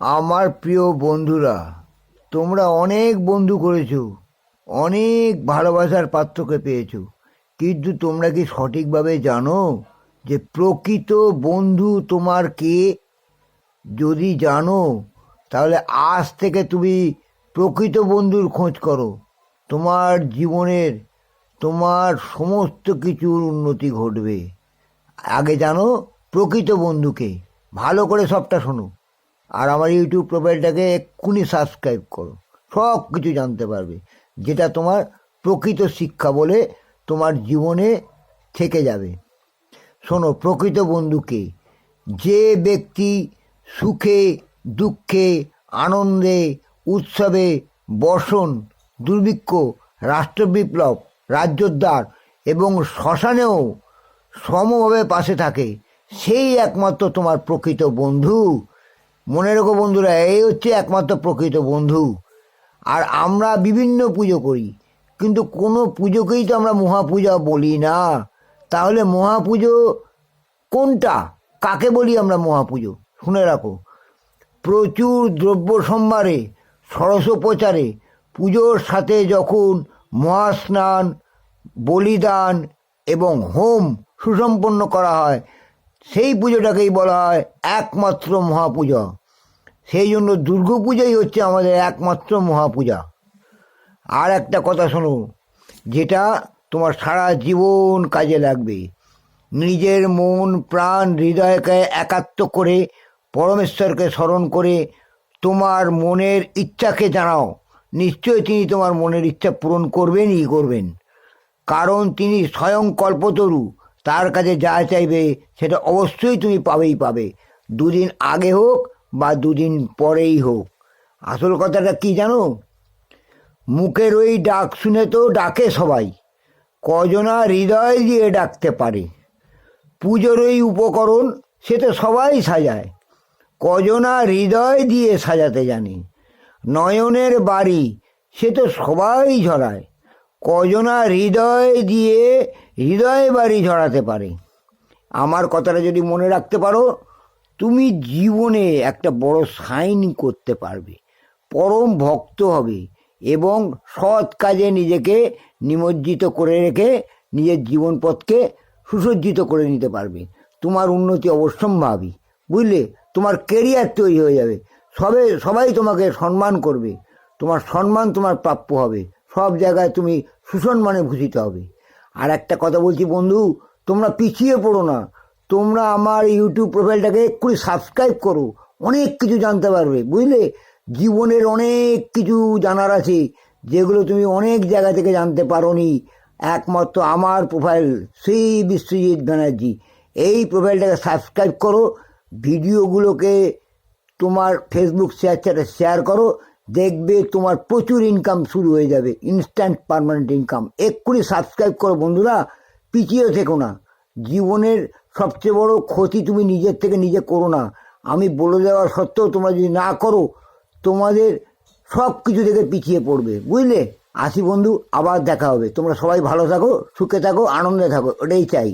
আমার প্রিয় বন্ধুরা, তোমরা অনেক বন্ধু করেছ, অনেক ভালোবাসার পাত্রকে পেয়েছ, কিন্তু তোমরা কি সঠিকভাবে জানো যে প্রকৃত বন্ধু তোমার কে? যদি জানো, তাহলে আজ থেকে তুমি প্রকৃত বন্ধুর খোঁজ করো। তোমার জীবনের, তোমার সমস্ত কিছুর উন্নতি ঘটবে। আগে জানো প্রকৃত বন্ধুকে, ভালো করে সবটা শোনো। আর আমার ইউটিউব প্রোফাইলটাকে এক্ষুনি সাবস্ক্রাইব করো। সব কিছু জানতে পারবে, যেটা তোমার প্রকৃত শিক্ষা বলে তোমার জীবনে থেকে যাবে। শোনো, প্রকৃত বন্ধুকে যে ব্যক্তি সুখে, দুঃখে, আনন্দে, উৎসবে বর্ষণ দুর্ভিক্ষ, রাষ্ট্রবিপ্লব, রাজ্যোদ্ধার এবং শ্মশানেও সমভাবে পাশে থাকে, সেই একমাত্র তোমার প্রকৃত বন্ধু। মনে রেখো বন্ধুরা, এই হচ্ছে একমাত্র প্রকৃত বন্ধু। আর আমরা বিভিন্ন পুজো করি, কিন্তু কোনো পুজোকেই তো আমরা মহাপূজা বলি না। তাহলে মহাপুজো কোনটা? কাকে বলি আমরা মহাপুজো? শুনে রাখো। প্রচুর দ্রব্য সম্ভারে, সরসোপচারে, পুজোর সাথে যখন মহাস্নান, বলিদান এবং হোম সুসম্পন্ন করা হয় সেই পুজোটাকেই বলা হয় একমাত্র মহাপূজা। সেই জন্য দুর্গাপূজাই হচ্ছে আমাদের একমাত্র মহাপূজা। আর একটা কথা শোনো, যেটা তোমার সারা জীবন কাজে লাগবে। নিজের মন, প্রাণ, হৃদয়কে একাত্ম করে, পরমেশ্বরকে স্মরণ করে তোমার মনের ইচ্ছাকে জানাও। নিশ্চয়ই তিনি তোমার মনের ইচ্ছা পূরণ করবেনই করবেন। কারণ তিনি স্বয়ং কল্পতরু। তার কাছে যা চাইবে, সেটা অবশ্যই তুমি পাবেই পাবে। দুদিন আগে হোক বা দুদিন পরেই হোক। আসল কথাটা কি জানো? মুখের ওই ডাক শুনে তো ডাকে সবাই। কজনা হৃদয় দিয়ে ডাকতে পারে। পুজোর ওই উপকরণ সে তো সবাই সাজায়। কজনা হৃদয় দিয়ে সাজাতে জানে। নয়নের বাড়ি সে তো সবাই ঝরায়। কজনা হৃদয় দিয়ে হৃদয় বাড়ি ঝরাতে পারে। আমার কথাটা যদি মনে রাখতে পারো, তুমি জীবনে একটা বড় সাইন করতে পারবে। পরম ভক্ত হবে এবং সৎ কাজে নিজেকে নিমজ্জিত করে রেখে নিজের জীবনপথকে সুসজ্জিত করে নিতে পারবে। তোমার উন্নতি অবশ্যম্ভাবী, বুঝলে? তোমার কেরিয়ার তৈরি হয়ে যাবে। সবে সবাই তোমাকে সম্মান করবে। তোমার সম্মান তোমার প্রাপ্য হবে। সব জায়গায় তুমি সুসম্মানে ভূষিত হবে। আর একটা কথা বলছি বন্ধু, তোমরা পিছিয়ে পড়ো না। তোমরা আমার ইউটিউব প্রোফাইলটাকে এক্ষুনি সাবস্ক্রাইব করো, অনেক কিছু জানতে পারবে, বুঝলে? জীবনের অনেক কিছু জানার আছে, যেগুলো তুমি অনেক জায়গা থেকে জানতে পারো নি একমাত্র আমার প্রোফাইল শ্রী বিশ্বজিৎ ব্যানার্জি। এই প্রোফাইলটাকে সাবস্ক্রাইব করো, ভিডিওগুলোকে তোমার ফেসবুক চ্যাটে শেয়ার করো দেখবে তোমার প্রচুর ইনকাম শুরু হয়ে যাবে ইনস্ট্যান্ট পারমানেন্ট ইনকাম এক্ষুনি সাবস্ক্রাইব করো বন্ধুরা, পিছিয়ে থেকো না। জীবনের সবচেয়ে বড় ক্ষতি তুমি নিজের থেকে নিজে করো না। আমি বলে দেওয়া সত্ত্বেও তোমরা যদি না করো, তোমাদের সব কিছু থেকে পিছিয়ে পড়বে, বুঝলে? আসি বন্ধু, আবার দেখা হবে। তোমরা সবাই ভালো থাকো, সুখে থাকো, আনন্দে থাকো, ওটাই চাই।